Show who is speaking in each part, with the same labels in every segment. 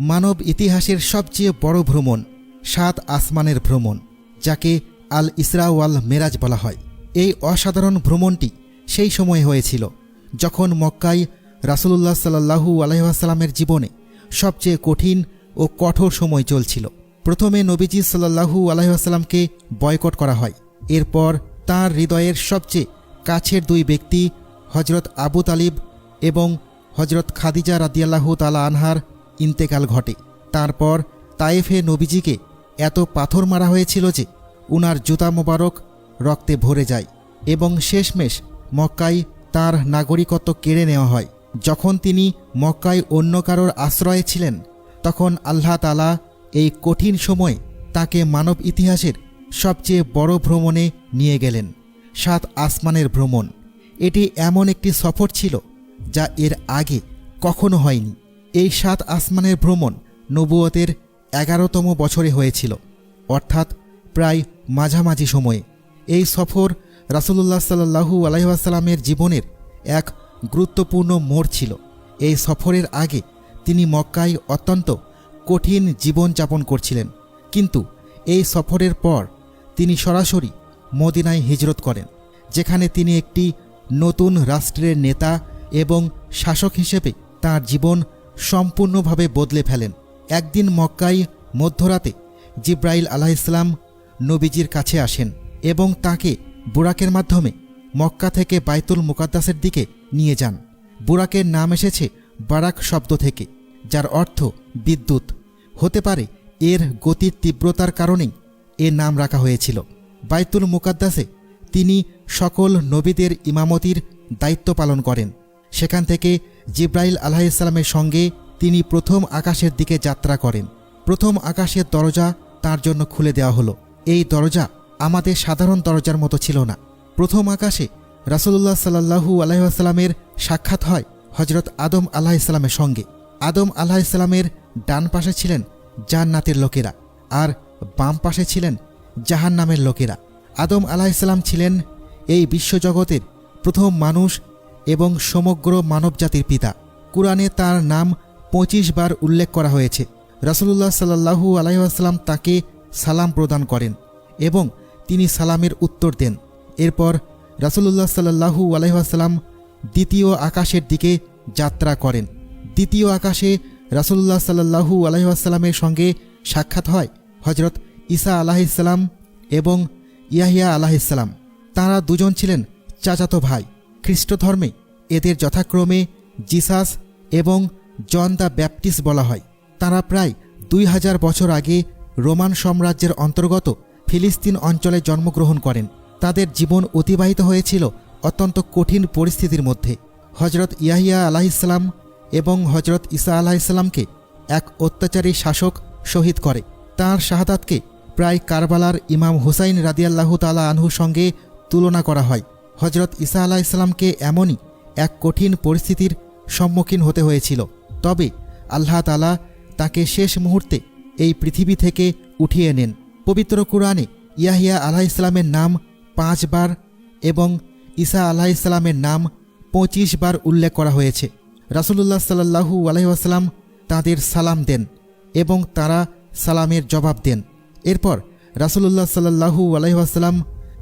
Speaker 1: মানব ইতিহাসের সবচেয়ে বড় ভ্রমণ, সাত আসমানের ভ্রমণ, যাকে আল ইসরা ওয়াল মেরাজ বলা হয়। এই অসাধারণ ভ্রমণটি সেই সময়ে হয়েছিল যখন মক্কায় রাসুলুল্লাহ সাল্লাহু আলহামের জীবনে সবচেয়ে কঠিন ও কঠোর সময় চলছিল। প্রথমে নবীজি সাল্লাহু আলহামকে বয়কট করা হয়। এরপর তার হৃদয়ের সবচেয়ে কাছের দুই ব্যক্তি হজরত আবু তালিব এবং হজরত খাদিজা রাদিয়াল্লাহু তালা আনহার ইন্তেকাল ঘটে। তারপর তায়েফে নবীজিকে এত পাথর মারা হয়েছিল যে উনার জুতা মোবারক রক্তে ভরে যায় এবং শেষমেশ মক্কায় তার নাগরিকত্ব কেড়ে নেওয়া হয়। যখন তিনি মক্কায় অন্য কারোর আশ্রয়ে ছিলেন, তখন আল্লাহ তালা এই কঠিন সময়ে তাকে মানব ইতিহাসের সবচেয়ে বড় ভ্রমণে নিয়ে গেলেন, সাত আসমানের ভ্রমণ। এটি এমন একটি সফর ছিল যা এর আগে কখনো হয়নি। এই সাত আসমানের ভ্রমণ নবুয়তের এগারোতম বছরে হয়েছিল, অর্থাৎ প্রায় মাঝামাঝি সময়ে। এই সফর রাসুলুল্লাহ সাল্লাহু আলহামের জীবনের এক গুরুত্বপূর্ণ মোড় ছিল। এই সফরের আগে তিনি মক্কায় অত্যন্ত কঠিন জীবনযাপন করছিলেন, কিন্তু এই সফরের পর তিনি সরাসরি মদিনায় হিজরত করেন, যেখানে তিনি একটি নতুন রাষ্ট্রের নেতা এবং শাসক হিসেবে তার জীবন সম্পূর্ণভাবে বদলে ফেলেন। একদিন মক্কায় মধ্যরাতে জিব্রাইল আলাহ ইসলাম নবীজির কাছে আসেন এবং তাকে বুরাকের মাধ্যমে মক্কা থেকে বাইতুল মুকাদ্দাসের দিকে নিয়ে যান। বুরাকের নাম এসেছে বারাক শব্দ থেকে, যার অর্থ বিদ্যুৎ। হতে পারে এর গতির তীব্রতার কারণেই এর নাম রাখা হয়েছিল। বাইতুল মুকাদ্দাসে তিনি সকল নবীদের ইমামতির দায়িত্ব পালন করেন। সেখান থেকে জিব্রাইল আলাহিসাল্লামের সঙ্গে তিনি প্রথম আকাশের দিকে যাত্রা করেন। প্রথম আকাশের দরজা তার জন্য খুলে দেওয়া হলো। এই দরজা আমাদের সাধারণ দরজার মতো ছিল না। প্রথম আকাশে রাসুলুল্লাহ সাল্লাহু আলাইসাল্লামের সাক্ষাৎ হয় হজরত আদম আলাহ ইসলামের সঙ্গে। আদম আলাহ ইসলামের ডান পাশে ছিলেন জান্নাতের লোকেরা আর বাম পাশে ছিলেন জাহান নামের লোকেরা। আদম আলাহ ইসলাম ছিলেন এই বিশ্বজগতের প্রথম মানুষ এবং সমগ্র মানবজাতির পিতা। কুরআনে তার নাম পঁচিশ বার উল্লেখ করা হয়েছে। রাসুলুল্লাহ সাল্লাহু আলাইসাল্লাম তাকে সালাম প্রদান করেন এবং তিনি সালামের উত্তর দেন। এরপর রাসুলুল্লাহ সাল্লাহু আলাইসাল্লাম দ্বিতীয় আকাশের দিকে যাত্রা করেন। দ্বিতীয় আকাশে রাসুলুল্লাহ সাল্লাহু আলাইসাল্লামের সঙ্গে সাক্ষাৎ হয় হজরত ঈসা আলাহিসাল্লাম এবং ইয়াহিয়া আলাহিসাল্লাম তাঁরা দুজন ছিলেন চাচাতো ভাই খ্রিস্ট ধর্মে এদের যথাক্রমে জিসাস এবং জন দ্য ব্যাপটিস্ট বলা হয়। তারা প্রায় দুই হাজার বছর আগে রোমান সাম্রাজ্যের অন্তর্গত ফিলিস্তিন অঞ্চলে জন্মগ্রহণ করেন। তাদের জীবন অতিবাহিত হয়েছিল অত্যন্ত কঠিন পরিস্থিতির মধ্যে। হজরত ইয়াহিয়া আলাহিসাল্লাম এবং হজরত ইসা আলাহিসাল্লামকে এক অত্যাচারী শাসক শহীদ করে। তার শাহাদাতকে প্রায় কারবালার ইমাম হুসাইন রাদিয়াল্লাহু তালা আনহুর সঙ্গে তুলনা করা হয়। হজরত ইসা আলাহ ইসলামকে এমনই এক কঠিন পরিস্থিতির সম্মুখীন হতে হয়েছিল। তবে আল্লাহ তালা তাকে শেষ মুহূর্তে এই পৃথিবী থেকে উঠিয়ে নেন। পবিত্র কোরআনে ইয়াহিয়া আলাহ ইসলামের নাম পাঁচবার এবং ঈসা আলাহ ইসলামের নাম পঁচিশ বার উল্লেখ করা হয়েছে। রাসুলুল্লাহ সাল্লাহু আলহিহাস্লাম তাঁদের সালাম দেন এবং তারা সালামের জবাব দেন। এরপর রাসুলুল্লাহ সাল্লাহু আলহিহাস্লাম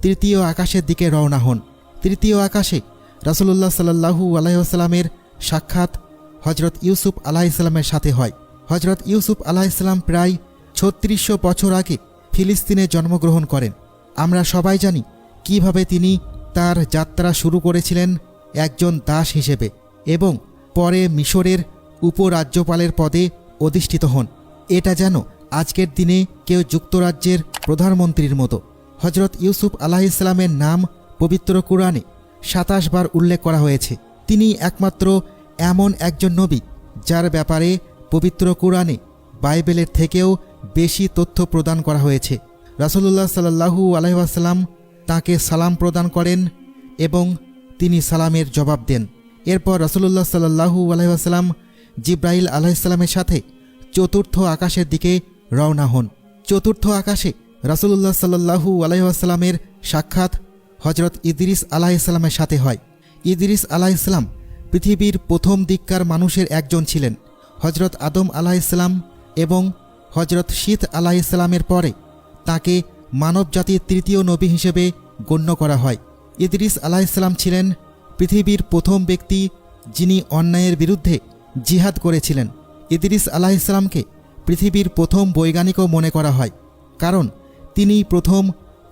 Speaker 1: তৃতীয় আকাশের দিকে রওনা হন। তৃতীয় আকাশে রাসুলুল্লাহ সাল্লাহু আলাইসাল্লামের সাক্ষাৎ হজরত ইউসুফ আলাহিসাল্লামের সাথে হয়। হজরত ইউসুফ আলাহিসাল্লাম প্রায় ছত্রিশশো বছর আগে ফিলিস্তিনে জন্মগ্রহণ করেন। আমরা সবাই জানি কীভাবে তিনি তার যাত্রা শুরু করেছিলেন একজন দাস হিসেবে এবং পরে মিশরের উপরাজ্যপালের পদে অধিষ্ঠিত হন। এটা যেন আজকের দিনে কেউ যুক্তরাজ্যের প্রধানমন্ত্রীর মতো। হজরত ইউসুফ আলাহিসাল্লামের নাম পবিত্র কোরআনে সাতাশ বার উল্লেখ করা হয়েছে। তিনি একমাত্র এমন একজন নবী, যার ব্যাপারে পবিত্র কোরআনে, বাইবেলের থেকেও বেশি তথ্য প্রদান করা হয়েছে। রাসুলুল্লাহ সাল্লাহু আলহাসাল্লাম তাকে সালাম প্রদান করেন এবং তিনি সালামের জবাব দেন। এরপর রাসুলুল্লাহ সাল্লাহু আলহাসাল্লাম জিব্রাহিল আলাহিসাল্লামের সাথে চতুর্থ আকাশের দিকে রওনা হন। চতুর্থ আকাশে রাসুলুল্লাহ সাল্লাহু আলহাসাল্লামের সাক্ষাৎ হজরত ইদ্রিস আলাহিসাল্লামের সাথে হয়। ইদ্রিস আলাহিসাল্লাম পৃথিবীর প্রথম দিককার মানুষের একজন ছিলেন। হজরত আদম আলাহিসাল্লাম এবং হজরত শীত আলাহিসাল্লামের পরে তাকে মানবজাতির তৃতীয় নবী হিসেবে গণ্য করা হয়। ইদরিস আলাহিসাল্লাম ছিলেন পৃথিবীর প্রথম ব্যক্তি যিনি অন্যায়ের বিরুদ্ধে জিহাদ করেছিলেন। ইদরিস আলাহিসাল্লামকে পৃথিবীর প্রথম বৈজ্ঞানিকও মনে করা হয়, কারণ তিনি প্রথম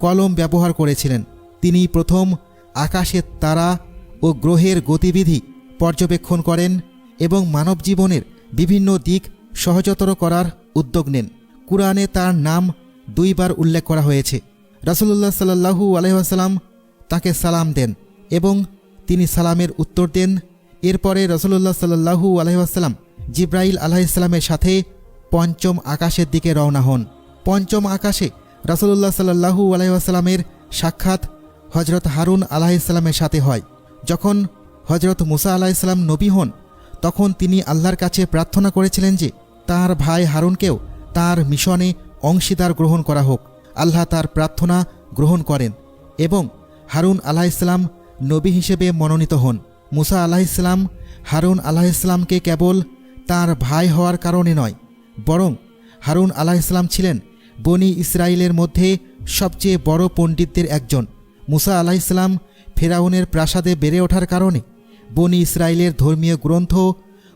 Speaker 1: কলম ব্যবহার করেছিলেন। তিনি প্রথম আকাশের তারা ও গ্রহের গতিবিধি পর্যবেক্ষণ করেন এবং মানব জীবনের বিভিন্ন দিক সহজতর করার উদ্যোগ নেন। কুরআনে তার নাম দুইবার উল্লেখ করা হয়েছে। রাসুলুল্লাহ সাল্লাহু আলহাম তাকে সালাম দেন এবং তিনি সালামের উত্তর দেন। এরপরে রসুল্লাহ সাল্লাহু আলহাম জিব্রাইল আলাহিসাল্লামের সাথে পঞ্চম আকাশের দিকে রওনা হন। পঞ্চম আকাশে রাসুলুল্লাহ সাল্লাহু আলহামের সাক্ষাৎ হজরত হারুন আলাহিসাল্লামের সাথে হয়। যখন হজরত মুসা আলাহিসাল্লাম নবী হন, তখন তিনি আল্লাহর কাছে প্রার্থনা করেছিলেন যে, তার ভাই হারুনকেও তার মিশনে অংশীদার গ্রহণ করা হোক। আল্লাহ তার প্রার্থনা গ্রহণ করেন এবং হারুন আলাহিসাল্লাম নবী হিসেবে মনোনীত হন। মুসা আলাহিসাল্লাম হারুন আলাহিসাল্লামকে কেবল তার ভাই হওয়ার কারণে নয়, বরং হারুন আলাহিসাল্লাম ছিলেন বনি ইসরায়েলের মধ্যে সবচেয়ে বড় পণ্ডিতদের একজন। মুসা আলাহিসাল্লাম ফেরাউনের প্রাসাদে বেড়ে ওঠার কারণে বনি ইসরায়েলের ধর্মীয় গ্রন্থ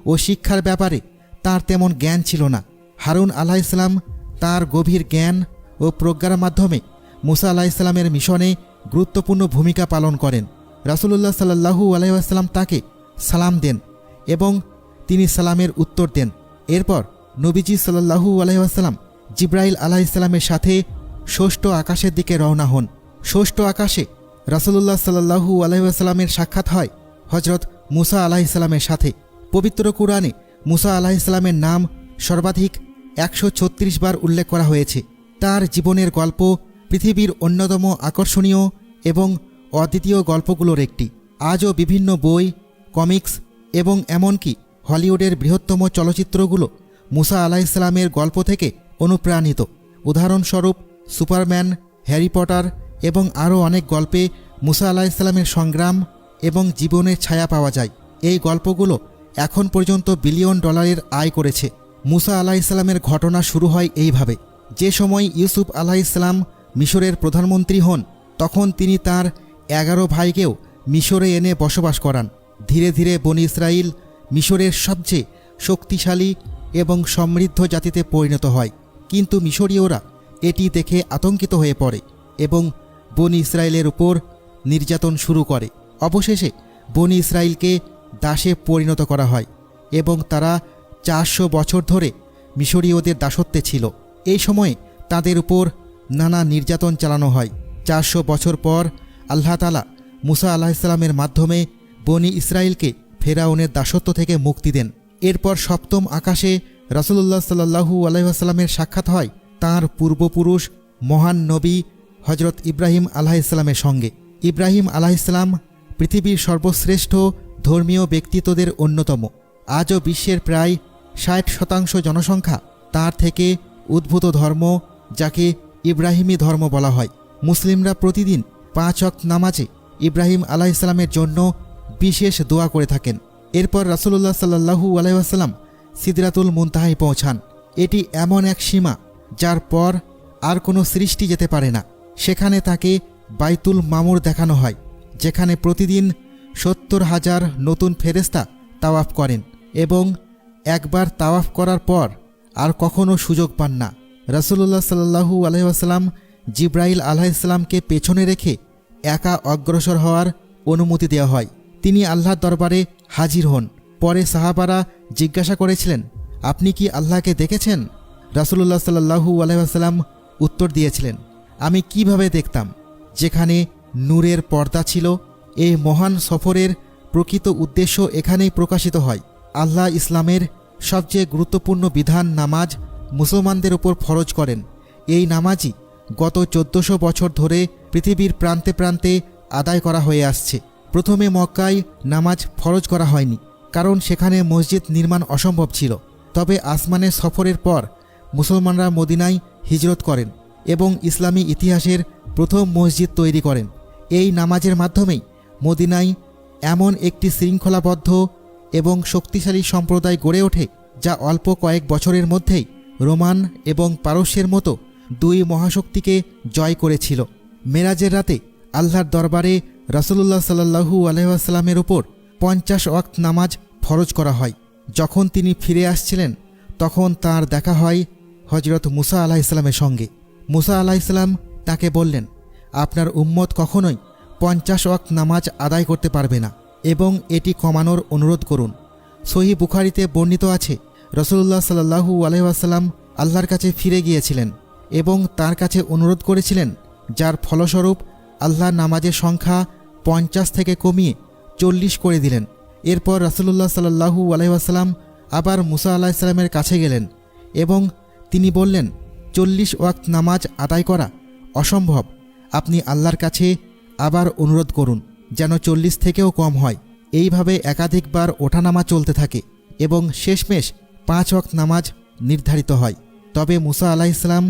Speaker 1: ও শিক্ষার ব্যাপারে তার তেমন জ্ঞান ছিল না। হারুন আলাহিসাল্লাম তার গভীর জ্ঞান ও প্রজ্ঞার মাধ্যমে মুসা আলাহিসাল্লামের মিশনে গুরুত্বপূর্ণ ভূমিকা পালন করেন। রাসুলুল্লাহ সাল্লাহু আলাইসাল্লাম তাকে সালাম দেন এবং তিনি সালামের উত্তর দেন। এরপর নবীজি সাল্লাহু আলাইসাল্লাম জিব্রাইল আলাহিসাল্লামের সাথে ষষ্ঠ আকাশের দিকে রওনা হন। ষষ্ঠ আকাশে রাসুলুল্লাহ সাল্লাহু আলাইসাল্লামের সাক্ষাৎ হয় হজরত মুসা আলাহিসাল্লামের সাথে। পবিত্র কুরআনে মুসা আলাহিসাল্লামের নাম সর্বাধিক একশো ছত্রিশ বার উল্লেখ করা হয়েছে। তার জীবনের গল্প পৃথিবীর অন্যতম আকর্ষণীয় এবং অদ্বিতীয় গল্পগুলোর একটি। আজও বিভিন্ন বই, কমিক্স এবং এমনকি হলিউডের বৃহত্তম চলচ্চিত্রগুলো মুসা আলাহিসাল্লামের গল্প থেকে অনুপ্রাণিত। উদাহরণস্বরূপ সুপারম্যান, হ্যারি পটার এবং আরও অনেক গল্পে মুসা আলাহিসাল্লামের সংগ্রাম এবং জীবনের ছায়া পাওয়া যায়। এই গল্পগুলো এখন পর্যন্ত বিলিয়ন ডলারের আয় করেছে। মুসা আলাহিসাল্লামের ঘটনা শুরু হয় এইভাবে। যে সময় ইউসুফ আলাহিসাল্লাম মিশরের প্রধানমন্ত্রী হন, তখন তিনি তার এগারো ভাইকেও মিশরে এনে বসবাস করান। ধীরে ধীরে বন ইসরায়েল মিশরের সবচেয়ে শক্তিশালী এবং সমৃদ্ধ জাতিতে পরিণত হয়। কিন্তু মিশরীয়রা এটি দেখে আতঙ্কিত হয়ে পড়ে এবং বনি ইসরায়েলের উপর নির্যাতন শুরু করে। অবশেষে বনি ইসরায়েলকে দাসে পরিণত করা হয় এবং তারা চারশো বছর ধরে মিশরীয়দের দাসত্বে ছিল। এই সময়ে তাদের উপর নানা নির্যাতন চালানো হয়। চারশো বছর পর আল্লাহ তালা মুসা আলাহিসাল্লামের মাধ্যমে বনি ইসরায়েলকে ফেরাউনের দাসত্ব থেকে মুক্তি দেন। এরপর সপ্তম আকাশে রাসুলুল্লাহ সাল্লাহু আলাইসাল্লামের সাক্ষাৎ হয়। তাঁর পূর্বপুরুষ মহান নবী হজরত ইব্রাহিম আলাহিসাল্লামের সঙ্গে। ইব্রাহিম আলাহিসাল্লাম পৃথিবীর সর্বশ্রেষ্ঠ ধর্মীয় ব্যক্তিত্বদের অন্যতম। আজও বিশ্বের প্রায় ষাট শতাংশ জনসংখ্যা তার থেকে উদ্ভূত ধর্ম, যাকে ইব্রাহিমী ধর্ম বলা হয়। মুসলিমরা প্রতিদিন পাঁচ অক্ত নামাজে ইব্রাহিম আলাইসাল্লামের জন্য বিশেষ দোয়া করে থাকেন। এরপর রাসুলুল্লাহ সাল্লাহু আলাইসাল্লাম সিদরাতুল মুনতাহায় পৌঁছান। এটি এমন এক সীমা, যার পর আর কোনো সৃষ্টি যেতে পারে না। সেখানে তাকে বাইতুল মামুর দেখানো হয়, যেখানে প্রতিদিন সত্তর হাজার নতুন ফেরেস্তা তাওয়াফ করেন এবং একবার তাওয়াফ করার পর আর কখনও সুযোগ পান না। রাসুলুল্লাহ সাল্লাহু আলহাম জিব্রাইল আলাহিসাল্লামকে পেছনে রেখে একা অগ্রসর হওয়ার অনুমতি দেওয়া হয়। তিনি আল্লাহর দরবারে হাজির হন। পরে সাহাবারা জিজ্ঞাসা করেছিলেন, আপনি কি আল্লাহকে দেখেছেন? রাসুলুল্লাহ সাল্লাহু আলহাম উত্তর দিয়েছিলেন আমি কীভাবে দেখতাম যেখানে নূরের পর্দা ছিল এই মহান সফরের প্রকৃত উদ্দেশ্য এখানেই প্রকাশিত হয়। আল্লাহ ইসলামের সবচেয়ে গুরুত্বপূর্ণ বিধান নামাজ মুসলমানদের উপর ফরজ করেন। এই নামাজই গত চোদ্দশো বছর ধরে পৃথিবীর প্রান্তে প্রান্তে আদায় করা হয়ে আসছে। প্রথমে মক্কায় নামাজ ফরজ করা হয়নি, কারণ সেখানে মসজিদ নির্মাণ অসম্ভব ছিল। তবে আসমানের সফরের পর মুসলমানরা মদিনায় হিজরত করেন। এবং ইসলামী ইতিহাসের প্রথম মসজিদ তৈরি করেন। এই নামাজের মাধ্যমেই মদিনায় এমন একটি শৃঙ্খলাবদ্ধ এবং শক্তিশালী সম্প্রদায় গড়ে ওঠে, যা অল্প কয়েক বছরের মধ্যেই রোমান এবং পারস্যের মতো দুই মহাশক্তিকে জয় করেছিল। মেরাজের রাতে আল্লাহর দরবারে রাসূলুল্লাহ সাল্লাহু আলহামের ওপর পঞ্চাশ ওয়াক্ত নামাজ ফরজ করা হয়। যখন তিনি ফিরে আসছিলেন, তখন তার দেখা হয় হজরত মুসা আলাহ ইসলামের সঙ্গে। মুসা আলাহ ইসলাম তাকে বললেন, আপনার উম্মত কখনোই পঞ্চাশ ওয়াক্ত নামাজ আদায় করতে পারবে না এবং এটি কমানোর অনুরোধ করুন। সহি বুখারিতে বর্ণিত আছে রসুল্লাহ সাল্লাহু আলহাম আল্লাহর কাছে ফিরে গিয়েছিলেন এবং তার কাছে অনুরোধ করেছিলেন, যার ফলস্বরূপ আল্লাহ নামাজের সংখ্যা পঞ্চাশ থেকে কমিয়ে চল্লিশ করে দিলেন। এরপর রাসুলুল্লাহ সাল্লাহু আলহাম আবার মুসা আল্লাহ ইসলামের কাছে গেলেন এবং তিনি বললেন চল্লিশ ওয়াক্ত নামাজ আদায় করা অসম্ভব। আপনি আল্লাহর কাছে আবার অনুরোধ করুন, যেন চল্লিশ থেকেও কম হয়। এইভাবে একাধিকবার ওঠানামা চলতে থাকে এবং শেষমেশ পাঁচ ওয়াক্ত নামাজ নির্ধারিত হয়। তবে মুসা আলাহ ইসলাম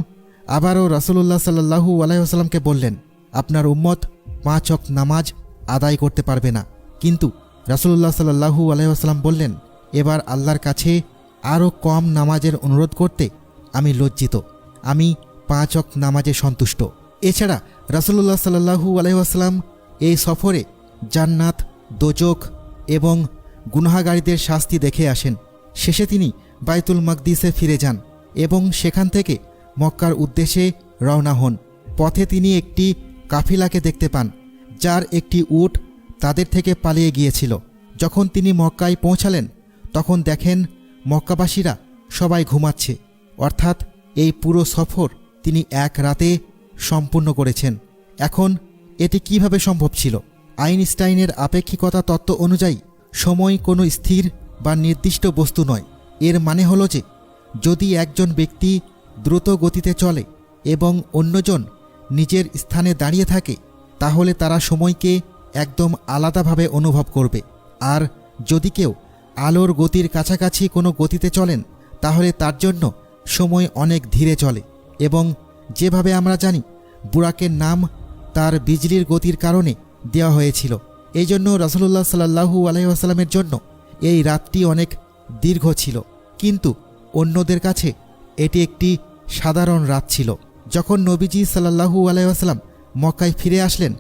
Speaker 1: আবারও রাসুলুল্লাহ সাল্লাহু আলাইসাল্লামকে বললেন, আপনার উম্মত পাঁচ ওয়াক্ত নামাজ আদায় করতে পারবে না। কিন্তু রাসুলুল্লাহ সাল্লাহু আলাইসাল্লাম বললেন, এবার আল্লাহর কাছে আরও কম নামাজের অনুরোধ করতে আমি লজ্জিত। আমি পাঁচ অক নামাজে সন্তুষ্ট। এছাড়া রাসুল্লাহ সাল্লাহু আলহাম এই সফরে জান্নাত, দোজক এবং গুনাহাগারীদের শাস্তি দেখে আসেন। শেষে তিনি বাইতুল মকদিসে ফিরে যান এবং সেখান থেকে মক্কার উদ্দেশ্যে রওনা হন। পথে তিনি একটি কাফিলাকে দেখতে পান, যার একটি উট তাদের থেকে পালিয়ে গিয়েছিল। যখন তিনি মক্কায় পৌঁছালেন, তখন দেখেন মক্কাবাসীরা সবাই ঘুমাচ্ছে। অর্থাৎ এই পুরো সফর তিনি এক রাতে সম্পূর্ণ করেছেন। এখন এটি কীভাবে সম্ভব ছিল? আইনস্টাইনের আপেক্ষিকতা তত্ত্ব অনুযায়ী, সময় কোনো স্থির বা নির্দিষ্ট বস্তু নয়। এর মানে হলো যে, যদি একজন ব্যক্তি দ্রুত গতিতে চলে এবং অন্যজন নিজের স্থানে দাঁড়িয়ে থাকে, তাহলে তারা সময়কে একদম আলাদাভাবে অনুভব করবে। আর যদি কেউ আলোর গতির কাছাকাছি কোনো গতিতে চলেন, তাহলে তার জন্য সময় অনেক ধীরে চলে এবং যেভাবে আমরা জানি, বুরাকের নাম তার বিজলির গতির কারণে দেওয়া হয়েছিল। এই জন্য রসুল্লাহ সাল্লাহু আলহিহাস্লামের জন্য এই রাতটি অনেক দীর্ঘ ছিল। কিন্তু অন্যদের কাছে এটি একটি সাধারণ রাত ছিল। যখন নবীজি সাল্লাহু আলাইসাল্লাম মক্কায় ফিরে আসলেন,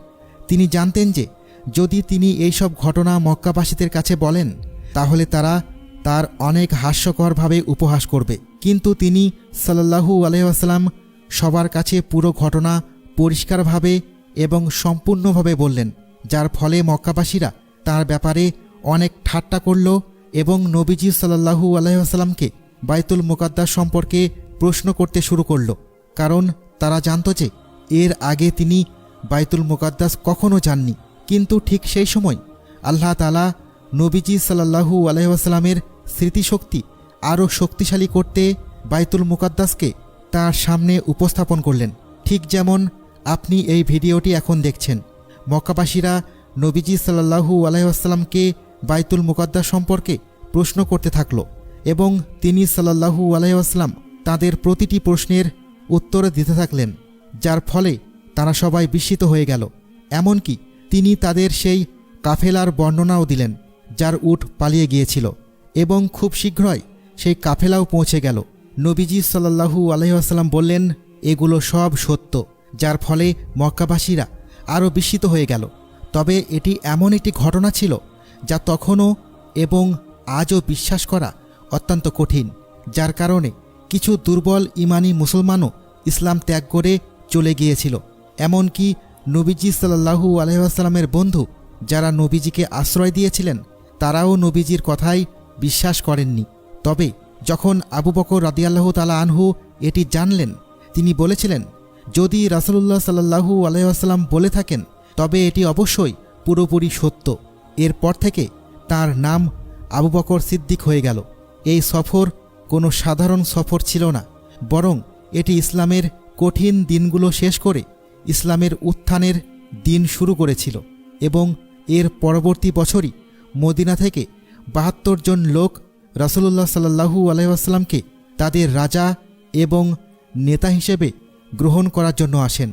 Speaker 1: তিনি জানতেন যে যদি তিনি এইসব ঘটনা মক্কাবাসীদের কাছে বলেন, তাহলে তারা তার অনেক হাস্যকরভাবে উপহাস করবে। কিন্তু তিনি সাল্লাহু আলহাম সবার কাছে পুরো ঘটনা পরিষ্কারভাবে এবং সম্পূর্ণভাবে বললেন, যার ফলে মক্কাবাসীরা তার ব্যাপারে অনেক ঠাট্টা করল এবং নবীজি সাল্লাহু আলহামকে বাইতুল মোকাদ্দাস সম্পর্কে প্রশ্ন করতে শুরু করল। কারণ তারা জানত যে এর আগে তিনি বাইতুল মোকাদ্দাস কখনও যাননি। কিন্তু ঠিক সেই সময় আল্লাহ তালা নবীজি সাল্লাহু আলহামের স্মৃতিশক্তি আরও শক্তিশালী করতে বাইতুল মুকাদ্দাসকে তার সামনে উপস্থাপন করলেন। ঠিক যেমন আপনি এই ভিডিওটি এখন দেখছেন। মক্কাবাসীরা নবীজি সাল্লাহু আলাইসাল্লামকে বাইতুল মুকাদ্দাস সম্পর্কে প্রশ্ন করতে থাকল এবং তিনি সাল্লাহু আলাইসাল্লাম তাদের প্রতিটি প্রশ্নের উত্তর দিতে থাকলেন, যার ফলে তারা সবাই বিস্মিত হয়ে গেল। এমনকি তিনি তাদের সেই কাফেলার বর্ণনাও দিলেন, যার উট পালিয়ে গিয়েছিল। এবং খুব শীঘ্রই সেই কাফেলাও পৌঁছে গেল। নবীজি সাল্লাহু আলহিহাস্লাম বললেন, এগুলো সব সত্য, যার ফলে মক্কাবাসীরা আরও বিস্মিত হয়ে গেল। তবে এটি এমন একটি ঘটনা ছিল, যা তখনও এবং আজও বিশ্বাস করা অত্যন্ত কঠিন, যার কারণে কিছু দুর্বল ইমানি মুসলমানও ইসলাম ত্যাগ করে চলে গিয়েছিল। এমনকি নবীজি সাল্লাহু আলহামের বন্ধু যারা নবীজিকে আশ্রয় দিয়েছিলেন, তারাও নবীজির কথাই বিশ্বাস করেননি। তবে যখন আবু বকর রাদিয়াল্লাহ তালা আনহু এটি জানলেন, তিনি বলেছিলেন, যদি রাসুলুল্লাহ সাল্লাহু আলহাম বলে থাকেন, তবে এটি অবশ্যই পুরোপুরি সত্য। এরপর থেকে তার নাম আবু বকর সিদ্দিক হয়ে গেল। এই সফর কোনো সাধারণ সফর ছিল না, বরং এটি ইসলামের কঠিন দিনগুলো শেষ করে ইসলামের উত্থানের দিন শুরু করেছিল এবং এর পরবর্তী বছরই মদিনা থেকে বাহাত্তর জন লোক রাসুল্লাহ সাল্লাহু আলহামকে তাদের রাজা এবং নেতা হিসেবে গ্রহণ করার জন্য আসেন।